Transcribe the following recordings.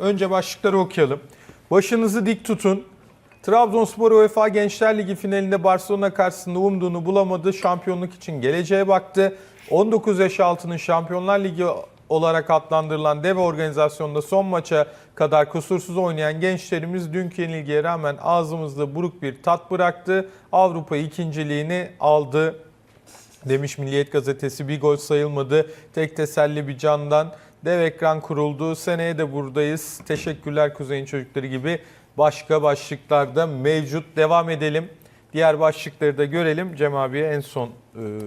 Önce başlıkları okuyalım. Başınızı dik tutun. Trabzonspor UEFA Gençler Ligi finalinde Barcelona karşısında umduğunu bulamadı. Şampiyonluk için geleceğe baktı. 19 yaş altının Şampiyonlar Ligi olarak adlandırılan dev organizasyonda son maça kadar kusursuz oynayan gençlerimiz dünkü yenilgiye rağmen ağzımızda buruk bir tat bıraktı. Avrupa ikinciliğini aldı demiş Milliyet Gazetesi. Bir gol sayılmadı. Tek teselli bir candan. Dev ekran kuruldu. Seneye de buradayız. Teşekkürler Kuzey'in çocukları gibi başka başlıklarda mevcut. Devam edelim. Diğer başlıkları da görelim. Cem abiye en son e,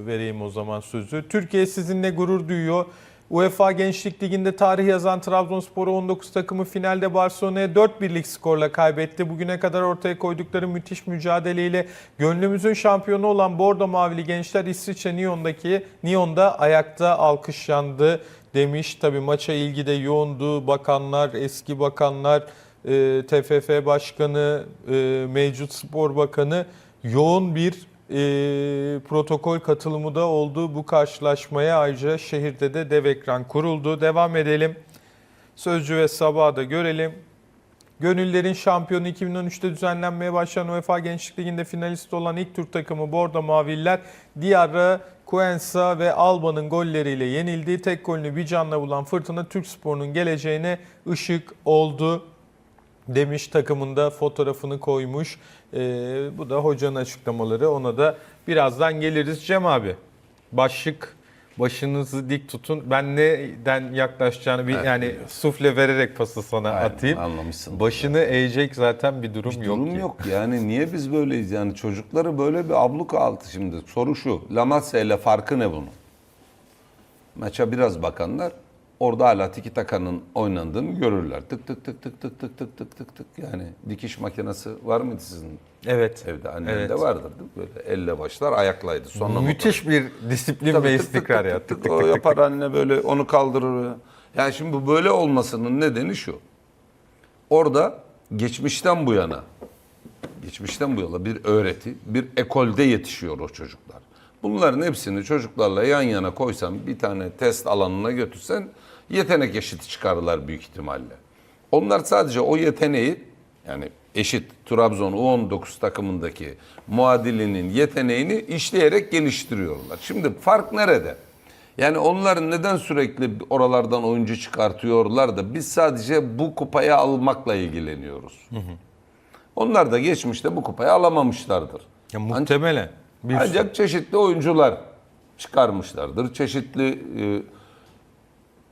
vereyim o zaman sözü. Türkiye sizinle gurur duyuyor. UEFA Gençlik Ligi'nde tarih yazan Trabzonspor 19 takımı finalde Barcelona'ya 4-1'lik skorla kaybetti. Bugüne kadar ortaya koydukları müthiş mücadeleyle gönlümüzün şampiyonu olan Bordo Mavili gençler İsviçre Nyon'daki Nyon'da ayakta alkışlandı demiş. Tabii maça ilgi de yoğundu. Bakanlar, eski bakanlar, e, TFF Başkanı, e, mevcut spor bakanı yoğun bir e, protokol katılımı da oldu bu karşılaşmaya. Ayrıca şehirde de dev ekran kuruldu. Devam edelim. Sözcü ve Sabah'ı da görelim. Gönüllerin şampiyonu 2013'te düzenlenmeye başlayan UEFA Gençlik Ligi'nde finalist olan ilk Türk takımı Bordo Maviller Diyarra, Cuenca ve Alba'nın golleriyle yenildi. Tek golünü bir canla bulan Fırtına Türk Spor'un geleceğine ışık oldu demiş takımında fotoğrafını koymuş. Ee, bu da hocanın açıklamaları. Ona da birazdan geliriz. Cem abi başlık başınızı dik tutun. Ben neden yaklaşacağını bir Evet, yani biliyorum. sufle vererek pası sana Aynen, atayım. anlamışsın. Başını eğecek zaten bir durum, yok. durum ki. yok. Yani niye biz böyleyiz? Yani çocukları böyle bir abluka altı şimdi. Soru şu. Lamasya ile farkı ne bunun? Maça biraz bakanlar orada hala tiki takanın oynandığını görürler. Tık tık tık tık tık tık tık tık tık tık. Yani dikiş makinesi var mıydı sizin Evet. evde? Annende Evet. vardır değil mi? Böyle elle başlar ayaklaydı. Sonra Müthiş bir disiplin Tabii ve tık tık istikrar tık ya. tık Tık tık tık o tık tık yapar anne böyle onu kaldırır. Yani şimdi bu böyle olmasının nedeni şu. Orada geçmişten bu yana geçmişten bu yana bir öğreti, bir ekolde yetişiyor o çocuklar. Bunların hepsini çocuklarla yan yana koysan bir tane test alanına götürsen yetenek eşiti çıkarırlar büyük ihtimalle. Onlar sadece o yeteneği yani eşit Trabzon U19 takımındaki muadilinin yeteneğini işleyerek geliştiriyorlar. Şimdi fark nerede? Yani onlar neden sürekli oralardan oyuncu çıkartıyorlar da biz sadece bu kupayı almakla ilgileniyoruz. Onlar da geçmişte bu kupayı alamamışlardır. Ya muhtemelen. Bir Ancak çeşitli oyuncular çıkarmışlardır. Çeşitli e,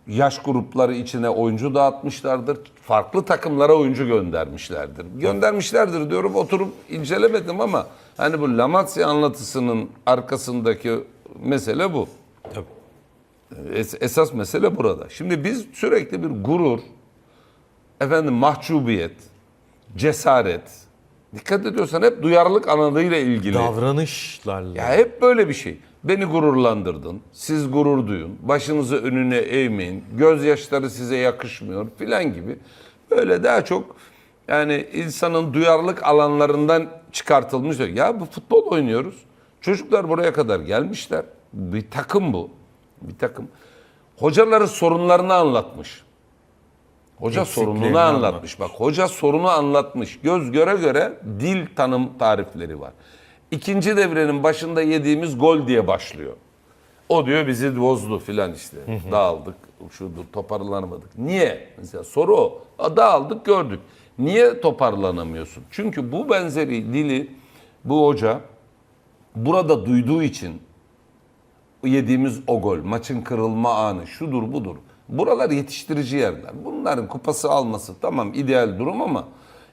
yaş grupları içine oyuncu dağıtmışlardır. Farklı takımlara oyuncu göndermişlerdir. Göndermişlerdir diyorum oturup incelemedim ama hani bu Lamasya anlatısının arkasındaki mesele bu. Tabii. Es- esas mesele burada. Şimdi biz sürekli bir gurur, efendim mahcubiyet, cesaret, dikkat ediyorsan hep duyarlılık analığıyla ilgili. davranışlarla. Ya hep böyle bir şey. Beni gururlandırdın. Siz gurur duyun. Başınızı önüne eğmeyin. Gözyaşları size yakışmıyor filan gibi. Böyle daha çok yani insanın duyarlılık alanlarından çıkartılmış. Ya bu futbol oynuyoruz. Çocuklar buraya kadar gelmişler. Bir takım bu. Bir takım. Hocaların sorunlarını anlatmış. Hoca sorununu anlatmış. Bak hoca sorunu anlatmış. Göz göre göre dil tanım tarifleri var. İkinci devrenin başında yediğimiz gol diye başlıyor. O diyor bizi bozdu filan işte. Dağıldık, şudur toparlanamadık. Niye? Mesela soru o. Dağıldık gördük. Niye toparlanamıyorsun? Çünkü bu benzeri dili bu hoca burada duyduğu için yediğimiz o gol, maçın kırılma anı, şudur budur. Buralar yetiştirici yerler. Bunların kupası alması tamam ideal durum ama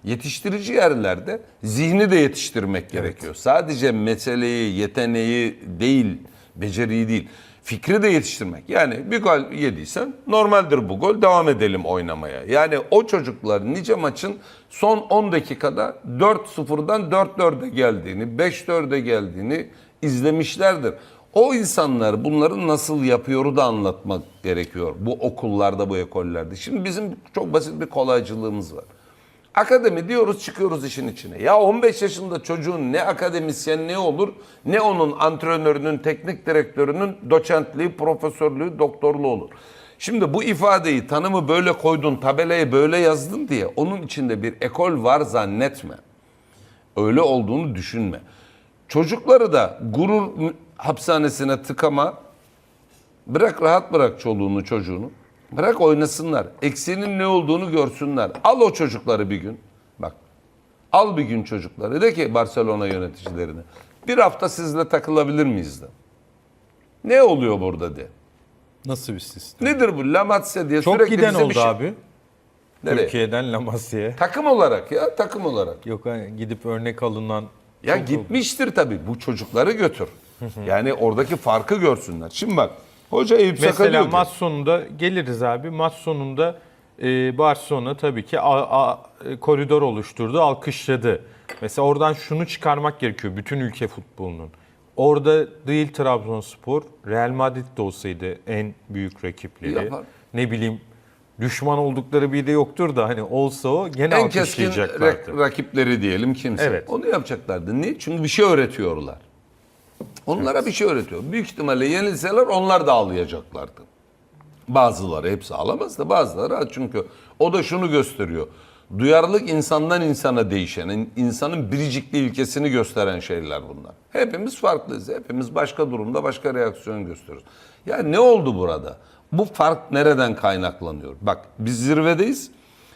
yetiştirici yerlerde zihni de yetiştirmek gerekiyor. Sadece meseleyi, yeteneği değil, beceriyi değil, fikri de yetiştirmek. Yani bir gol yediysen normaldir bu gol, devam edelim oynamaya. Yani o çocuklar nice maçın son 10 dakikada 4-0'dan 4-4'e geldiğini, 5-4'e geldiğini izlemişlerdir. O insanlar bunları nasıl yapıyoru da anlatmak gerekiyor. Bu okullarda, bu ekollerde. Şimdi bizim çok basit bir kolaycılığımız var. Akademi diyoruz çıkıyoruz işin içine. Ya 15 yaşında çocuğun ne akademisyenliği olur ne onun antrenörünün, teknik direktörünün doçentliği, profesörlüğü, doktorluğu olur. Şimdi bu ifadeyi tanımı böyle koydun, tabelayı böyle yazdın diye onun içinde bir ekol var zannetme. Öyle olduğunu düşünme. Çocukları da gurur hapishanesine tıkama. Bırak rahat bırak çoluğunu çocuğunu. Bırak oynasınlar. Eksiğinin ne olduğunu görsünler. Al o çocukları bir gün. Bak. Al bir gün çocukları. De ki Barcelona yöneticilerine. Bir hafta sizle takılabilir miyiz de. Ne oluyor burada de. Nasıl bir sistem? Nedir bu? La Masia diye Çok sürekli giden bize bir oldu şey- abi. Nereye? Türkiye'den La Masia'ya. Takım olarak ya takım olarak. Yok hani gidip örnek alınan Ya çok gitmiştir tabii. Bu çocukları götür. Yani oradaki farkı görsünler. Şimdi bak Hoca Eyüp Saka Mesela diyor ki, maç sonunda geliriz abi. Maç sonunda e, Barcelona tabii ki a- a- e, koridor oluşturdu, alkışladı. Mesela oradan şunu çıkarmak gerekiyor bütün ülke futbolunun. Orada değil Trabzonspor, Real Madrid de olsaydı en büyük rakipleri. Yapar. Ne bileyim düşman oldukları bir de yoktur da hani olsa o gene en keskin alkışlayacaklardı. rak- rakipleri diyelim kimse. Evet. Onu yapacaklardı. Niye? Çünkü bir şey öğretiyorlar. Onlara bir şey öğretiyor. Büyük ihtimalle yenilseler onlar da ağlayacaklardı. Bazıları hepsi ağlamaz da bazıları çünkü o da şunu gösteriyor. Duyarlılık insandan insana değişen, in- insanın biricikliği ilkesini gösteren şeyler bunlar. Hepimiz farklıyız. Hepimiz başka durumda başka reaksiyon gösteriyoruz. Ya ne oldu burada? Bu fark nereden kaynaklanıyor? Bak biz zirvedeyiz.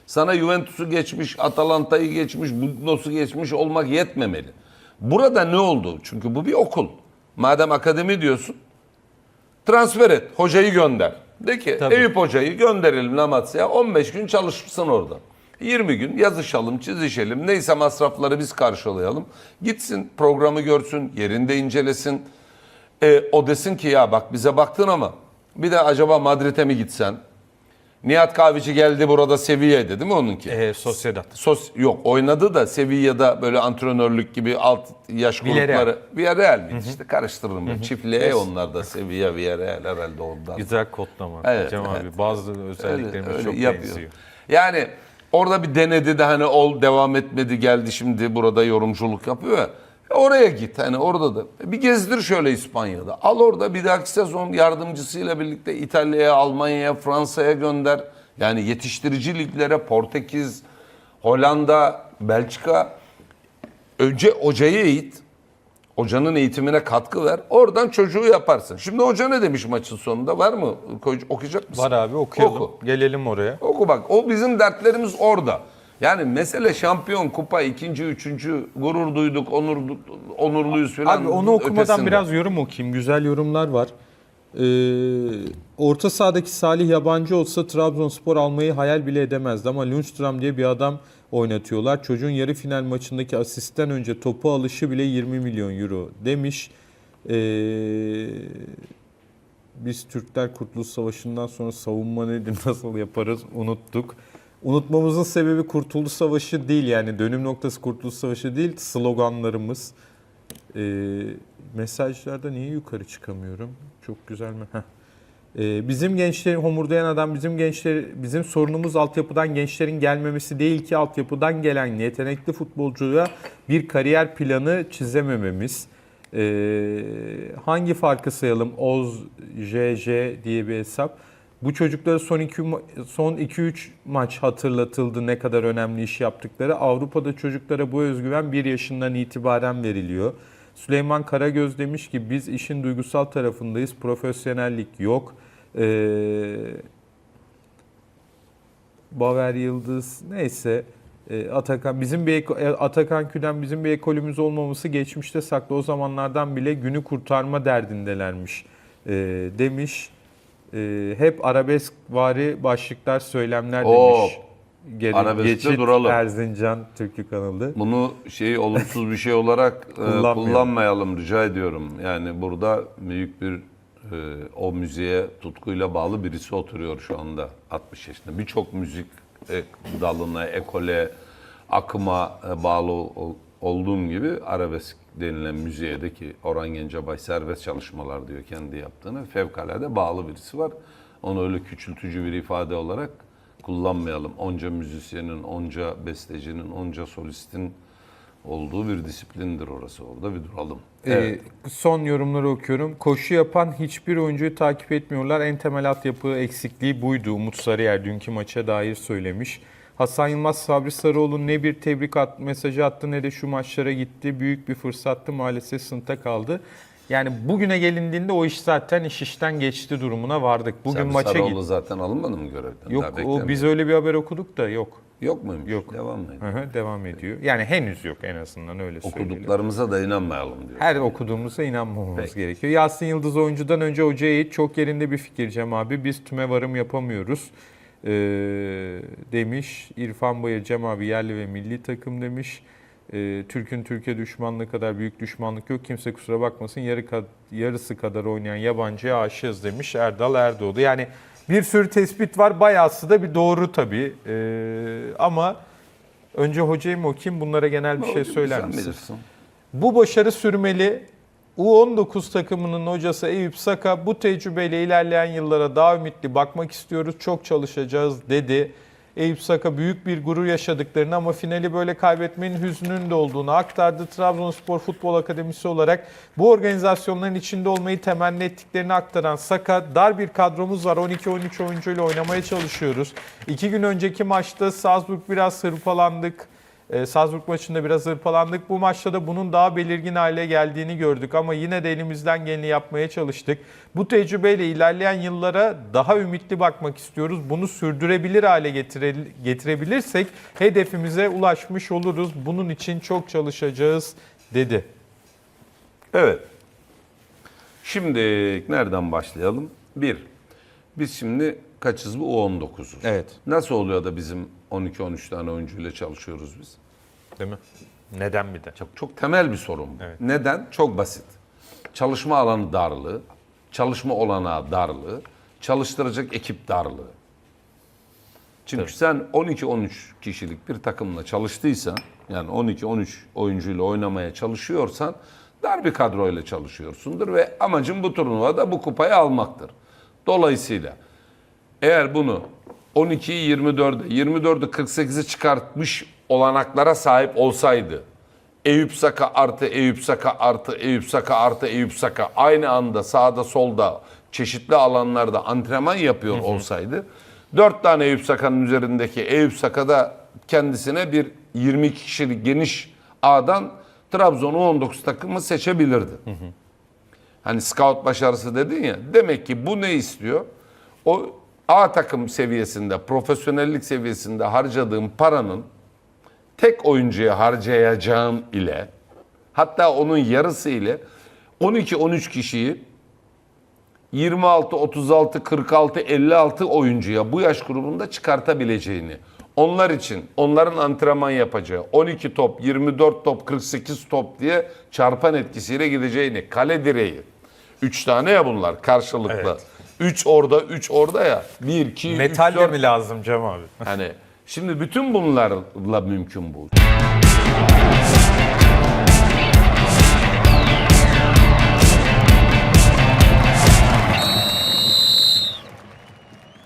Sana Juventus'u geçmiş, Atalanta'yı geçmiş, Budnos'u geçmiş olmak yetmemeli. Burada ne oldu? Çünkü bu bir okul. Madem akademi diyorsun, transfer et, hocayı gönder. De ki Tabii. Eyüp hocayı gönderelim Lamatya'ya 15 gün çalışsın orada. 20 gün yazışalım, çizişelim. Neyse masrafları biz karşılayalım. Gitsin, programı görsün, yerinde incelesin. E, o desin ki ya bak bize baktın ama bir de acaba Madrid'e mi gitsen? Nihat Kahveci geldi burada Sevilla'ydı değil mi onunki? E, Sociedad. Sos yok oynadı da Sevilla'da böyle antrenörlük gibi alt yaş Villarreal. grupları. Villarreal miydi işte karıştırırım ben. Çiftliğe onlar da Sevilla, Villarreal herhalde ondan. Güzel kodlama. Evet, Cem evet. abi bazı özelliklerimiz Öyle çok yapıyor. benziyor. Yani orada bir denedi de hani ol devam etmedi geldi şimdi burada yorumculuk yapıyor ya. E Oraya git hani orada da bir gezdir şöyle İspanya'da. Al orada bir dahaki sezon yardımcısıyla birlikte İtalya'ya, Almanya'ya, Fransa'ya gönder. Yani yetiştirici liglere Portekiz, Hollanda, Belçika önce hocayı eğit. Hocanın eğitimine katkı ver. Oradan çocuğu yaparsın. Şimdi hoca ne demiş maçın sonunda? Var mı? Okuyacak mısın? Var abi okuyalım. Oku. Gelelim oraya. Oku bak. O bizim dertlerimiz orada. Yani mesele şampiyon, kupa, ikinci, üçüncü, gurur duyduk, onur, onurluyuz falan. Abi onu okumadan ötesinde. biraz yorum okuyayım. Güzel yorumlar var. Ee, orta sahadaki Salih yabancı olsa Trabzonspor almayı hayal bile edemezdi ama Lundstram diye bir adam oynatıyorlar. Çocuğun yarı final maçındaki asistten önce topu alışı bile 20 milyon euro demiş. Ee, biz Türkler Kurtuluş Savaşı'ndan sonra savunma nedir, nasıl yaparız unuttuk. Unutmamızın sebebi Kurtuluş Savaşı değil yani dönüm noktası Kurtuluş Savaşı değil sloganlarımız. Ee, mesajlarda niye yukarı çıkamıyorum? Çok güzel mi? Heh. Ee, bizim gençlerin homurdayan adam bizim gençler bizim sorunumuz altyapıdan gençlerin gelmemesi değil ki altyapıdan gelen yetenekli futbolcuya bir kariyer planı çizemememiz. Ee, hangi farkı sayalım? Oz, JJ diye bir hesap. Bu çocuklara son 2 son 2-3 maç hatırlatıldı ne kadar önemli iş yaptıkları. Avrupa'da çocuklara bu özgüven 1 yaşından itibaren veriliyor. Süleyman Karagöz demiş ki biz işin duygusal tarafındayız. Profesyonellik yok. Ee, Baver Yıldız neyse e, Atakan bizim bir e, Atakan Küden bizim bir ekolümüz olmaması geçmişte saklı o zamanlardan bile günü kurtarma derdindelermiş e, demiş. E, hep arabesk vari başlıklar söylemler Oo, demiş. Geri, arabeskte Geçit duralım. Erzincan Türkü kanalı. Bunu şey olumsuz bir şey olarak e, Kullanmayalım. kullanmayalım rica ediyorum. Yani burada büyük bir e, o müziğe tutkuyla bağlı birisi oturuyor şu anda 60 yaşında. Birçok müzik e, dalına, ekole, akıma e, bağlı olduğum gibi arabesk denilen müziğe de ki Orhan Gencebay serbest çalışmalar diyor kendi yaptığını. Fevkalade bağlı birisi var. Onu öyle küçültücü bir ifade olarak kullanmayalım. Onca müzisyenin, onca bestecinin, onca solistin, olduğu bir disiplindir orası. Orada bir duralım. Ee, son yorumları okuyorum. Koşu yapan hiçbir oyuncuyu takip etmiyorlar. En temel altyapı eksikliği buydu. Umut Sarıyer dünkü maça dair söylemiş. Hasan Yılmaz Sabri Sarıoğlu ne bir tebrik at, mesajı attı ne de şu maçlara gitti. Büyük bir fırsattı maalesef sınıfta kaldı. Yani bugüne gelindiğinde o iş zaten iş işten geçti durumuna vardık. Bugün Sabri maça Sarıoğlu gitti. zaten alınmadı mı görevden? Yok Daha o biz öyle bir haber okuduk da yok. Yok muymuş? Yok. Devam mı? Hı hı, devam ediyor. Yani henüz yok en azından öyle söyleyelim. Okuduklarımıza da inanmayalım diyor. Her okuduğumuza inanmamamız Peki. gerekiyor. Yasin Yıldız oyuncudan önce hocaya çok yerinde bir fikir Cem abi. Biz tüme varım yapamıyoruz ee, demiş. İrfan Bayır Cem abi yerli ve milli takım demiş. Ee, Türk'ün Türkiye düşmanlığı kadar büyük düşmanlık yok. Kimse kusura bakmasın yarı kad- yarısı kadar oynayan yabancıya aşığız demiş Erdal Erdoğdu. Yani bir sürü tespit var. Bayağısı da bir doğru tabii. Ee, ama önce hocayı mı okuyayım bunlara genel bir şey söyler misin? Bu başarı sürmeli. U19 takımının hocası Eyüp Saka bu tecrübeyle ilerleyen yıllara daha ümitli bakmak istiyoruz. Çok çalışacağız dedi. Eyüp Saka büyük bir gurur yaşadıklarını ama finali böyle kaybetmenin hüznünün de olduğunu aktardı. Trabzonspor Futbol Akademisi olarak bu organizasyonların içinde olmayı temenni ettiklerini aktaran Saka dar bir kadromuz var. 12-13 oyuncuyla oynamaya çalışıyoruz. İki gün önceki maçta Salzburg biraz hırpalandık. E, Salzburg maçında biraz hırpalandık. Bu maçta da bunun daha belirgin hale geldiğini gördük ama yine de elimizden geleni yapmaya çalıştık. Bu tecrübeyle ilerleyen yıllara daha ümitli bakmak istiyoruz. Bunu sürdürebilir hale getire, getirebilirsek hedefimize ulaşmış oluruz. Bunun için çok çalışacağız dedi. Evet. Şimdi nereden başlayalım? Bir, biz şimdi kaçız bu? U19'uz. Evet. Nasıl oluyor da bizim 12-13 tane oyuncuyla çalışıyoruz biz? Değil mi? Neden bir de? Çok, çok temel bir sorun bu. Evet. Neden? Çok basit. Çalışma alanı darlığı, çalışma olanağı darlığı, çalıştıracak ekip darlığı. Çünkü sen 12-13 kişilik bir takımla çalıştıysan, yani 12-13 oyuncuyla oynamaya çalışıyorsan dar bir kadroyla çalışıyorsundur ve amacın bu turnuvada bu kupayı almaktır. Dolayısıyla eğer bunu 12'yi 24'e, 24'ü 48'e çıkartmış olanaklara sahip olsaydı, Eyüp Saka artı Eyüp Saka artı Eyüp Saka artı Eyüp Saka aynı anda sağda solda çeşitli alanlarda antrenman yapıyor olsaydı, 4 tane Eyüp Saka'nın üzerindeki Eyüp Saka'da kendisine bir 22 kişilik geniş ağdan Trabzon'u 19 takımı seçebilirdi. Hani scout başarısı dedin ya. Demek ki bu ne istiyor? O A takım seviyesinde, profesyonellik seviyesinde harcadığım paranın tek oyuncuya harcayacağım ile hatta onun yarısı ile 12-13 kişiyi 26, 36, 46, 56 oyuncuya bu yaş grubunda çıkartabileceğini, onlar için onların antrenman yapacağı 12 top, 24 top, 48 top diye çarpan etkisiyle gideceğini, kale direği. 3 tane ya bunlar karşılıklı. Evet. 3 orada, 3 orada ya. 1, 2, 3, Metal de 4. mi lazım Cem abi? Hani şimdi bütün bunlarla mümkün bu.